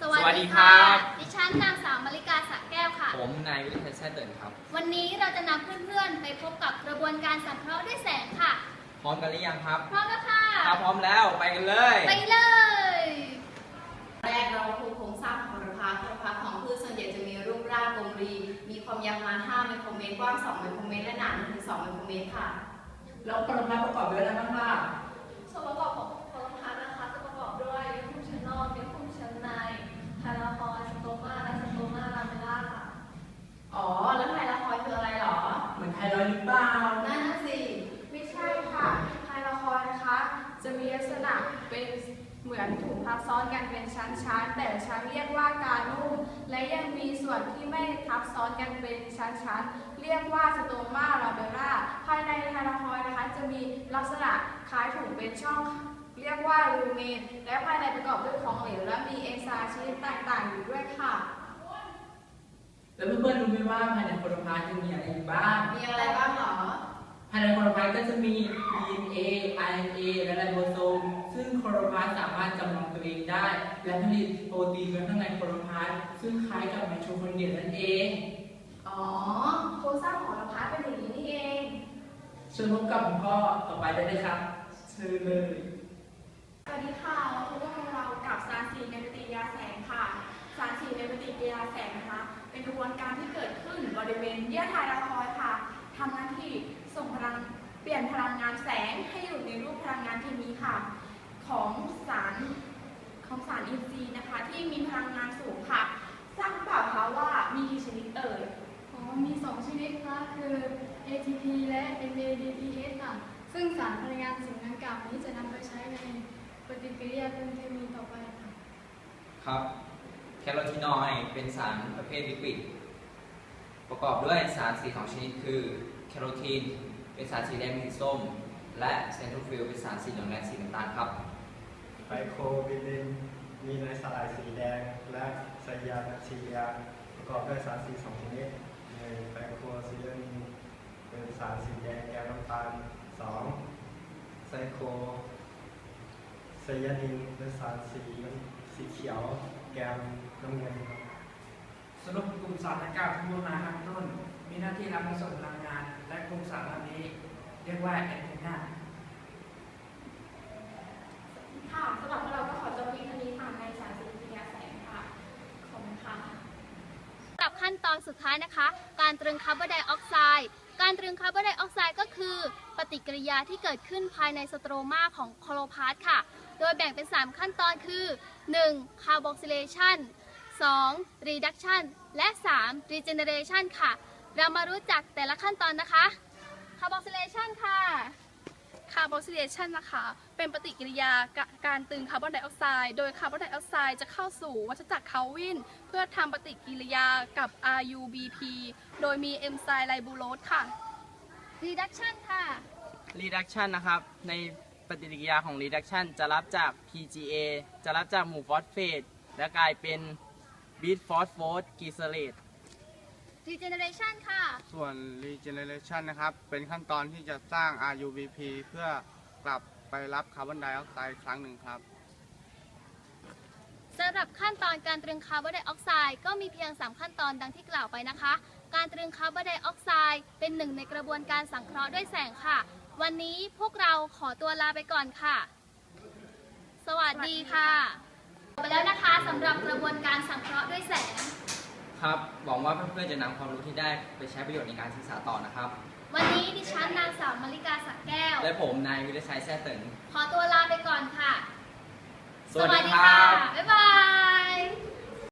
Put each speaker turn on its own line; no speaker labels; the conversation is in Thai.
สวัส
สวัสดี
ดี
ครั
ค่ะ
บ
ดิฉันนางสาวมาริกาสักแก้วค่ะ
ผมนายวิทยาชัยเติร์นครับ
วันนี้เราจะนำเพื่อนๆ ไปพบกับกระบวนการสังเคราะห์ด้วยแสงค่ะ
พร้อมกันหรือยังครับ
พร้อมแล้วค่ะ
ถ้าพร้อมแล้วไปกันเลย
ไปเลย
แรกเราดูโครงสร้างของโทรพาสโทรพาสของพืชส่วนใหญ่จะมีรูปร่างกลมรี มีความยาวประมาณ5ไมโครเมตร กว้าง2ไมโครเมตร และหนา1-2ไมโครเมตรค่ะ
แล้วโครงพาประกอบด้วยอะไรบ้างล่ะ
ส่วนประ เป็
น
เหมือนถุงทับซ้อนกันเป็นชั้นๆ แต่ชั้นเรียกว่าการนุ่มและยังมีส่วนที่ไม่ทับซ้อนกันเป็นชั้นๆ เรียกว่าสโตมาลาเบล่าภายในไทลาคอยนะคะจะมีลักษณะคล้ายถุงเป็นช่องเรียกว่ารูเมนและภายในประกอบด้วยของเหลวและมีเอนไซม์ชนิดต่างๆ อยู่ด้วยค่ะ
แล้วเพื่อนๆรู้ไหมว่าภายในโครงพาจะมีอะไรอยู่บ้าง
มีอะไรบ้างหรอ
ภายในโครงพาก็จะมี DNA RNA และไรโบโซมซึ่ง ตัวเองได้ และผลิตโปรตีนไว้ข้างในโครงพาซึ่งคล้ายกับไมโทคอนเดรียนั่นเอง
อ๋อ
โครงสร้างของลำพัดเป็นอย่างนี้นี่เอง
เชิญพบกับคุณพ่อต่อไปได้เลยครับเชิญเลย
สวัสดีค่ะเราพบกับเรากับสารสีในปฏิกิริยาแสงค่ะ สารสีในปฏิกิริยาแสงนะคะ เป็นกระบวนการที่เกิดขึ้นบริเวณเยื่อไทลาคอยด์ค่ะทำหน้าที่ส่งพลังเปลี่ยนพลังงานแสงให้อยู่ในรูปพลังงานเคมีค่ะ ของสาร ที่มีพลังงานสูงค่ะ ทราบหรือเปล่าคะว่ามีกี่ชนิดเอ่ย
อ๋อ มี 2 ชนิดค่ะคือ ATP และ NADPH ค่ะ ซึ่งสารพลังงานสิ่งดังกล่าวนี้จะนำไปใช้ในปฏิกิริยาทางเคมีต่อไปค่ะ
ครับแคโรทีนอยด์เป็นสารประเภทลิปิด ประกอบด้วยสารสีของชนิดคือแคโรทีน เป็นสารสีแดงมีสีส้ม และเซนโทรฟิลเป็นสารสีเหลืองและสีน้ำตาลครับ
ไฟโคบิลิน มีในสลายสีแดงและไซยาแบคทีเรียประกอบด้วยสารสีสองชนิดหนึ่งไฟโคซิเลนินเป็นสารสีแดงแกนน้ำตาลสองไซโคไซยานินเป็นสารสีสีเขียวแกนน้ำเงิน
สรุปกลุ่มสารดังกล่าวทั้งหมดมาข้างต้นมีหน้าที่รับและส่งพลังงาน และกลุ่มสารเหล่านี้ เรียกว่าแอนเทนา
ค่ะสำหรับพวกเราก็ขอจบเพียงเท่านี้ค่ะในสารสีปฏิกิริยาแสงค่ะ ขอบคุณค่ะ
สำหรับขั้น ตอนสุดท้ายนะคะ การตรึงคาร์บอนไดออกไซด์การตรึงคาร์บอนไดออกไซด์ก็คือ ปฏิกิริยาที่เกิดขึ้นภายในสโตรมาของโคโลพาสค่ะ โดยแบ่งเป็น 3 ขั้นตอนคือ 1. carboxylation 2. reduction และ 3. regeneration ค่ะ เรามารู้จักแต่ละขั้นตอนนะคะ carboxylation ค่ะ
คาร์บอนซิเลชันนะคะ เป็นปฏิกิริยากับการตึงคาร์บอนไดออกไซด์โดยคาร์บอนไดออกไซด์จะเข้าสู่วัฏจักรเคลวิน เพื่อทำปฏิกิริยากับ RUBP โดยมีเอนไซม์ไลบูโรสค่ะ
reduction ค่ะ
reduction นะครับ ในปฏิกิริยาของ reduction จะรับจาก PGA จะรับจากหมู่ฟอสเฟตและกลายเป็นบีทฟอสโฟสกีเซเลต
regeneration ค่ะ
ส่วน regeneration นะครับ เป็นขั้นตอนที่จะสร้าง RUBP เพื่อกลับไปรับคาร์บอนไดออกไซด์ครั้งหนึ่งครับ
สำหรับขั้นตอนการตรึงคาร์บอนไดออกไซด์ก็มีเพียง 3 ขั้นตอนดังที่กล่าวไปนะคะ การตรึงคาร์บอนไดออกไซด์เป็นหนึ่งในกระบวนการสังเคราะห์ด้วยแสงค่ะ วันนี้พวกเราขอตัวลาไปก่อนค่ะ สวัสดีค่ะ ไปแล้วนะคะสำหรับกระบวนการ ครั
บ หวังว่าเพื่อนๆจะนำความรู้ที่ได้ไปใช้ประโยชน์ในการศึกษาต่อนะครับ
วันนี้ดิฉันนางสาวมาริกาสักแก้ว
และผมนายวิรชัยแซ่เติง
ขอตัวลาไปก่อนค่ะ
สวัสดีค่ะบ๊ายบาย